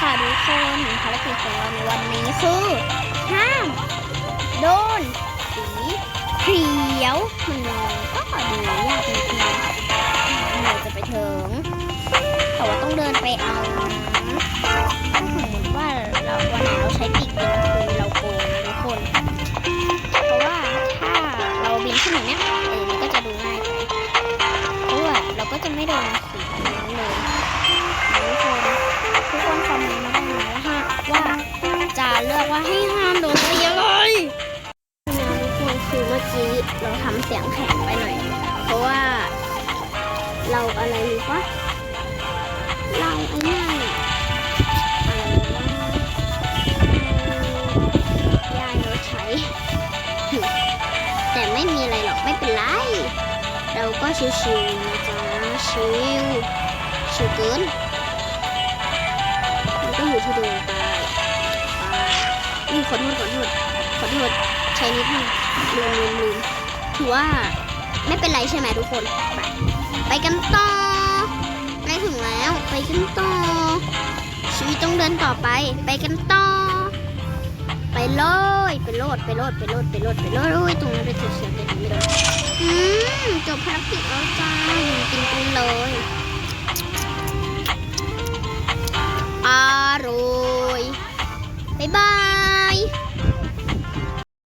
ค่ะทุกคนภารกิจของเราในวันนี้คือ ห้าม โดน สีเขียวมันก็ดูยากนิดนึงเราจะไปถึง แต่ว่าต้องเดินไปเอานะถ้าสมมติว่าเราวันไหนเราใช้ปีกบินคือเราโกงทุกคน เพราะว่าถ้าเราบินขึ้นอย่างเนี้ยเออมันก็จะดูง่ายไปเพราะว่าเราก็จะไม่โดนสีนั้นเลย จะเลือกว่าให้ห้ามโดนสีอะไรนะทุกคนคือเมื่อกี้เราทำเสียงแข็งไปหน่อย เพราะว่า เราอะไรรู้ปะเราไอ้นี่อะไรว่ายายเราใช้ แต่ไม่มีอะไรหรอกไม่เป็นไร เราก็ชิวๆนะจ๊ะชิวชิวเกินมันก็อยู่ที่เดิมไป อืมขอโทษขอโทษขอโทษใช้นิดนึงลืมลืมลืมถือว่าไม่เป็นไรใช่ไหมทุกคน ไปไปกันต่อไปถึงแล้วไปกันต่อชีวิตต้องเดินต่อไป ไปกันต่อ ไปโลดไปโลดไปโลดไปโลดไปโลดไปโลดโอ้ยตรงนั้นไปเฉียดเฉียไปไม่อืมจบภารกิจแล้วจ้ากินกินเลยอร่อยบ๊ายบาย Bye!